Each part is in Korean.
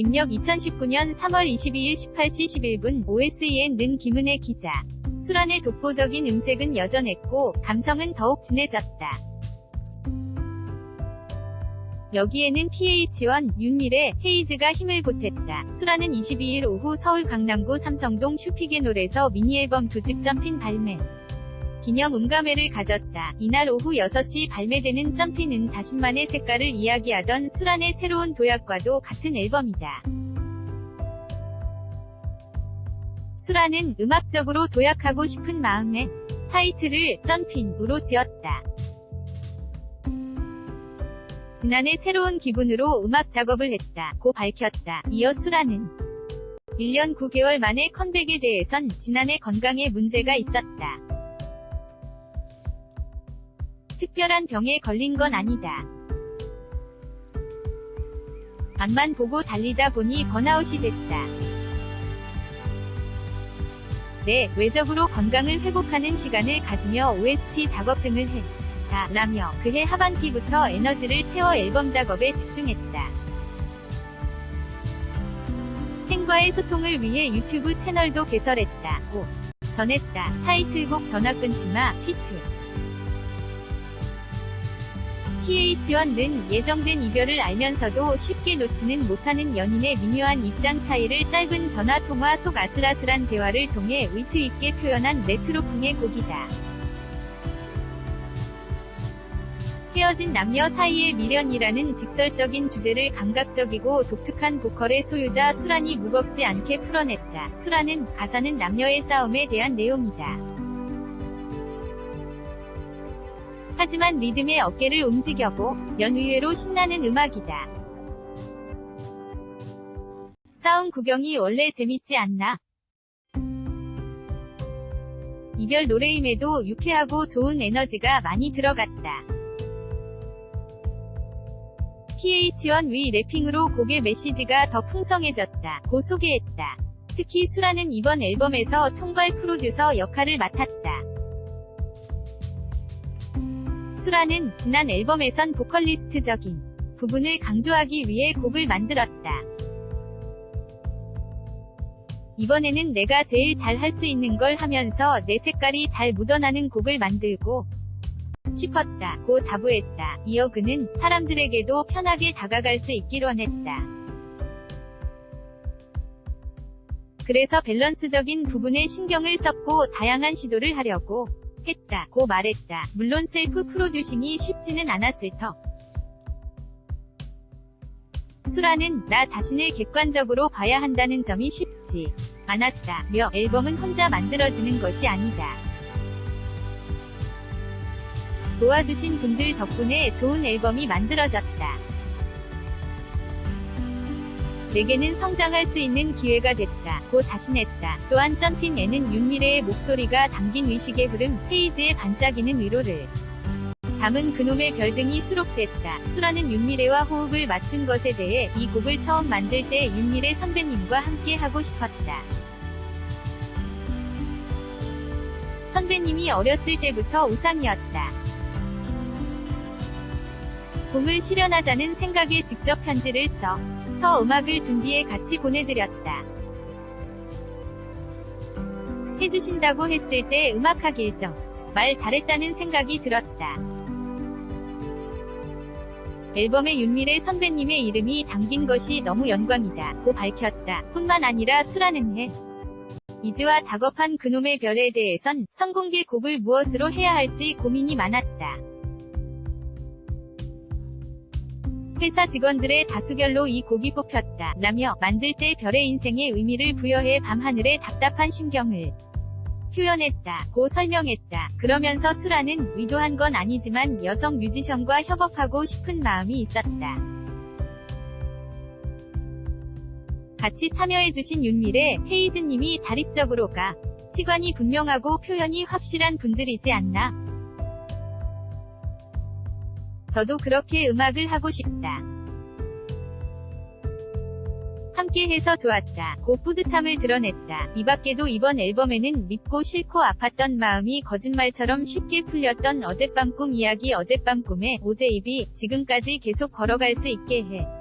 입력 2019년 3월 22일 18시 11분 OSEN 는 김은혜 기자. 수란의 독보적인 음색은 여전했고 감성은 더욱 진해졌다. 여기에는 PH1, 윤미래, 헤이즈가 힘을 보탰다. 수라는 22일 오후 서울 강남구 삼성동 슈피게놀에서 미니앨범 두집 점핀 발매. 기념 음감회를 가졌다. 이날 오후 6시 발매되는 점핀은 자신만의 색깔을 이야기하던 수란의 새로운 도약과도 같은 앨범이다. 수란은 음악적으로 도약하고 싶은 마음에 타이틀을 점핀으로 지었다. 지난해 새로운 기분으로 음악 작업을 했다. 고 밝혔다. 이어 수라는 1년 9개월 만에 컴백에 대해선 지난해 건강에 문제가 있었다. 특별한 병에 걸린 건 아니다. 앞만 보고 달리다 보니 번아웃이 됐다. 네, 외적으로 건강을 회복하는 시간을 가지며 OST 작업 등을 해. 다, 라며 그해 하반기부터 에너지를 채워 앨범 작업에 집중했다. 팬과의 소통을 위해 유튜브 채널도 개설했다. 고. 전했다. 타이틀곡 전화 끊지마, 피트. PH1는 예정된 이별을 알면서도 쉽게 놓지는 못하는 연인의 미묘한 입장 차이를 짧은 전화 통화 속 아슬아슬한 대화를 통해 위트 있게 표현한 레트로풍의 곡이다. 헤어진 남녀 사이의 미련이라는 직설적인 주제를 감각적이고 독특한 보컬의 소유자 수란이 무겁지 않게 풀어냈다. 수란은 가사는 남녀의 싸움에 대한 내용이다. 하지만 리듬의 어깨를 움직여보, 연의외로 신나는 음악이다. 싸움 구경이 원래 재밌지 않나? 이별 노래임에도 유쾌하고 좋은 에너지가 많이 들어갔다. PH1 위 래핑으로 곡의 메시지가 더 풍성해졌다. 고 소개했다. 특히 수라는 이번 앨범에서 총괄 프로듀서 역할을 맡았다. 수라는 지난 앨범에선 보컬리스트적인 부분을 강조하기 위해 곡을 만들었다. 이번에는 내가 제일 잘 할 수 있는 걸 하면서 내 색깔이 잘 묻어나는 곡을 만들고 싶었다. 고 자부했다. 이어 그는 사람들에게도 편하게 다가갈 수 있길 원했다. 그래서 밸런스적인 부분에 신경을 썼고 다양한 시도를 하려고 했다. 고 말했다. 물론 셀프 프로듀싱이 쉽지는 않았을 터. 수라는 나 자신을 객관적으로 봐야 한다는 점이 쉽지 않았다. 며 앨범은 혼자 만들어지는 것이 아니다. 도와주신 분들 덕분에 좋은 앨범이 만들어졌다. 내게는 성장할 수 있는 기회가 됐다. 고 자신했다. 또한 점핑에는 윤미래의 목소리가 담긴 의식의 흐름, 헤이즈의 반짝이는 위로를 담은 그놈의 별 등이 수록됐다. 수라는 윤미래와 호흡을 맞춘 것에 대해 이 곡을 처음 만들 때 윤미래 선배님과 함께 하고 싶었다. 선배님이 어렸을 때부터 우상이었다. 꿈을 실현하자는 생각에 직접 편지를 써, 서 음악을 준비해 같이 보내드렸다. 해주신다고 했을 때 음악하길 정. 말 잘했다는 생각이 들었다. 앨범에 윤미래 선배님의 이름이 담긴 것이 너무 영광이다. 고 밝혔다. 뿐만 아니라 수라는 해. 이즈와 작업한 그놈의 별에 대해선 선공개 곡을 무엇으로 해야 할지 고민이 많았다. 회사 직원들의 다수결로 이 곡이 뽑혔다. 라며 만들 때 별의 인생에 의미를 부여해 밤하늘의 답답한 심경을 표현했다. 고 설명했다. 그러면서 수라는 위도한 건 아니지만 여성 뮤지션과 협업하고 싶은 마음이 있었다. 같이 참여해주신 윤미래, 헤이즈님이 자립적으로 가. 시관이 분명하고 표현이 확실한 분들이지 않나. 저도 그렇게 음악을 하고 싶다. 함께 해서 좋았다. 고 뿌듯함을 드러냈다. 이 밖에도 이번 앨범에는 밉고 싫고 아팠던 마음이 거짓말처럼 쉽게 풀렸던 어젯밤 꿈 이야기 어젯밤 꿈에 오제입이 지금까지 계속 걸어갈 수 있게 해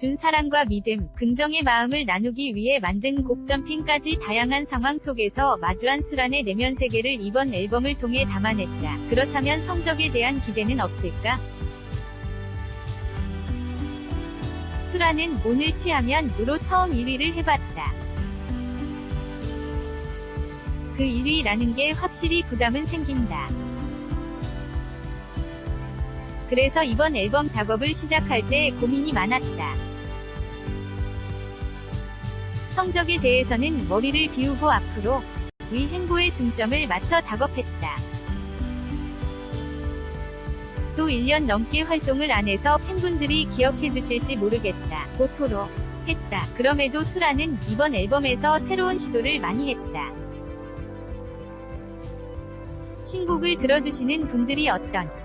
준 사랑과 믿음, 긍정의 마음을 나누기 위해 만든 곡 점핑까지 다양한 상황 속에서 마주한 수란의 내면 세계를 이번 앨범을 통해 담아냈다. 그렇다면 성적에 대한 기대는 없을까? 수라는 오늘 취하면 으로 처음 1위를 해봤다. 그 1위라는 게 확실히 부담은 생긴다. 그래서 이번 앨범 작업을 시작할 때 고민이 많았다. 성적에 대해서는 머리를 비우고 앞으로 위 행보에 중점을 맞춰 작업했다. 또 1년 넘게 활동을 안 해서 팬분들이 기억해 주실지 모르겠다. 고토로 했다. 그럼에도 수라는 이번 앨범에서 새로운 시도를 많이 했다. 신곡을 들어주시는 분들이 어떤